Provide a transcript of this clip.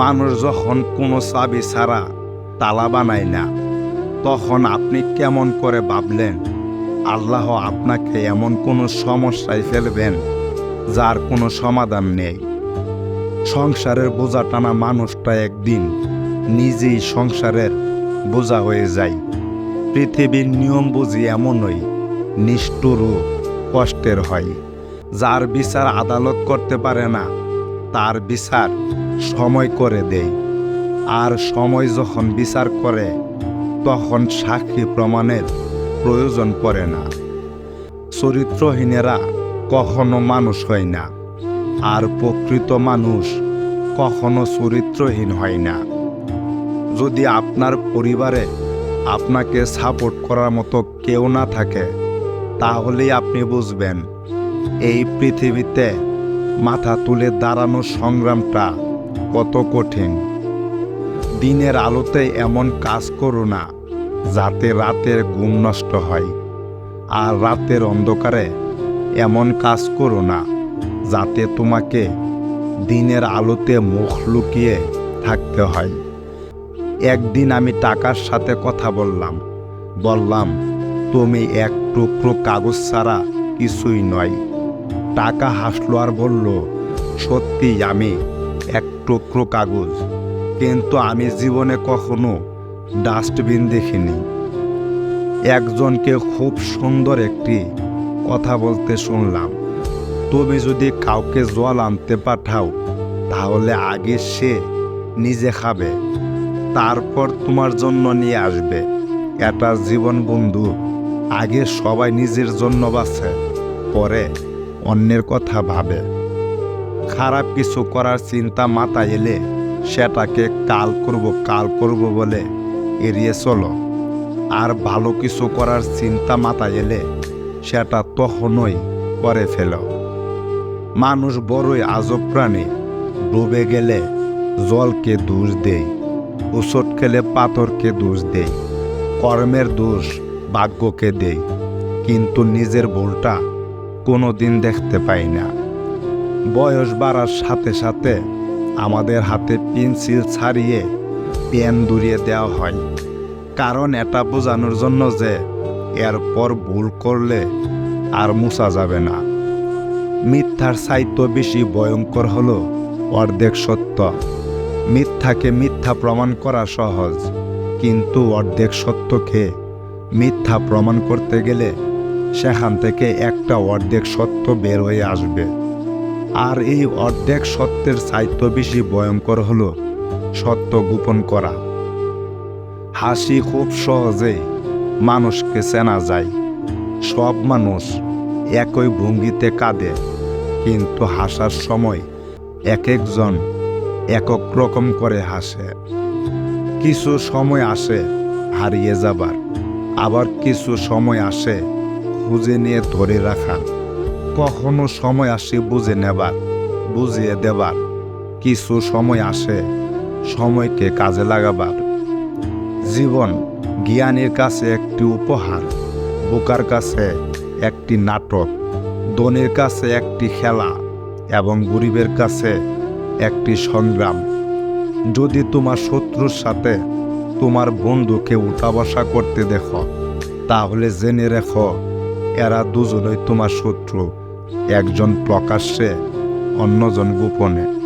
মানুষ যখন কোনো চাবি ছাড়া তালা বানায় না, তখন আপনি কেমন করে ভাবলেন, আল্লাহ আপনাকে এমন কোনো সমস্যায় ফেলবেন যার কোনো সমাধান নেই। সংসারের বোঝা টানা মানুষটা একদিন নিজেই সংসারের বোঝা হয়ে যায়। পৃথিবীর নিয়ম বুঝি এমনই, নিষ্ঠুর ও কষ্টের হয়। যার বিচার আদালত করতে পারে না, তার বিচার সময় করে দেয় আর সময় যখন বিচার করে, তখন সাক্ষী প্রমাণের প্রয়োজন পড়ে না। চরিত্রহীনেরা কখনো মানুষ হয় না, আর প্রকৃত মানুষ কখনো চরিত্রহীন হয় না। যদি আপনার পরিবারে আপনাকে সাপোর্ট করার মতো কেউ না থাকে, তাহলেই আপনি বুঝবেন, এই পৃথিবীতে মাথা তুলে দাঁড়ানোর সংগ্রামটা কত কঠিন। দিনের আলোতে এমন কাজ করো না, যাতে রাতের ঘুম নষ্ট হয়। আর রাতের অন্ধকারে এমন কাজ করো না, যাতে তোমাকে দিনের আলোতে মুখ লুকিয়ে থাকতে হয়। একদিন আমি টাকার সাথে কথা বললাম। বললাম, তুমি এক টুকরো কাগজ ছাড়া কিছুই নয়। টাকা হাসলো আর বলল সত্যি আমি এক টুকরো কাগজ। কিন্তু আমি জীবনে কখনো ডাস্টবিন দেখিনি। একজনকে খুব সুন্দর একটি কথা বলতে শুনলাম। তুমি যদি কাউকে জল আনতে পাঠাও, তাহলে আগে সে নিজে খাবে, তারপর তোমার জন্য নিয়ে আসবে। এটা জীবন বন্ধু, আগে সবাই নিজের জন্য বাঁচে, পরে অন্যের কথা ভাবে। খারাপ কিছু করার চিন্তা মাথায় এলে সেটাকে কাল করব কাল করব বলে এড়িয়ে চলো। আর ভালো কিছু করার চিন্তা মাথায় এলে সেটা তখনই করে ফেলো। মানুষ বড়ই আজব প্রাণী, ডুবে গেলে জলকে দোষ দেয় উচট খেলে পাথরকে দোষ দেয়, কর্মের দোষ ভাগ্যকে দেয়, কিন্তু নিজের ভুলটা কোনো দিন দেখতে পাই না। বয়স বাড়ার সাথে সাথে আমাদের হাতে পেন্সিল ছাড়িয়ে পেন দূরিয়ে দেওয়া হয়। কারণ এটা বোঝানোর জন্য যে এরপর ভুল করলে আর মুছা যাবে না। মিথ্যার সাহিত্য বেশি ভয়ঙ্কর হলো অর্ধেক সত্য। মিথ্যাকে মিথ্যা প্রমাণ করা সহজ, কিন্তু অর্ধেক সত্যকে মিথ্যা প্রমাণ করতে গেলে সেখান থেকে একটা অর্ধেক সত্য বের হয়ে আসবে। আর এই অর্ধেক সত্যের সাহিত্য বেশি ভয়ঙ্কর হল, সত্য গোপন করা। হাসি খুব সহজে মানুষকে চেনা যায়। সব মানুষ একই ভঙ্গিতে কাঁদে, কিন্তু হাসার সময় এক একজন একক রকম করে হাসে। কিছু সময় আসে হারিয়ে যাবার, আবার কিছু সময় আসে খুঁজে নিয়ে ধরে রাখার কখনো সময় আসে বুঝে নেবার, বুঝিয়ে দেবার। কিছু সময় আসে সময়কে কাজে লাগাবার। জীবন জ্ঞানীর কাছে একটি উপহার, বোকার কাছে একটি নাটক দনের কাছে একটি খেলা এবং গরিবের কাছে একটি সংগ্রাম। যদি তোমার শত্রুর সাথে তোমার বন্ধুকে উঠা বসা করতে দেখো, তাহলে জেনে রেখো, এরা দুজনই তোমার শত্রু। একজন প্রকাশ্যে অন্যজন গোপনে।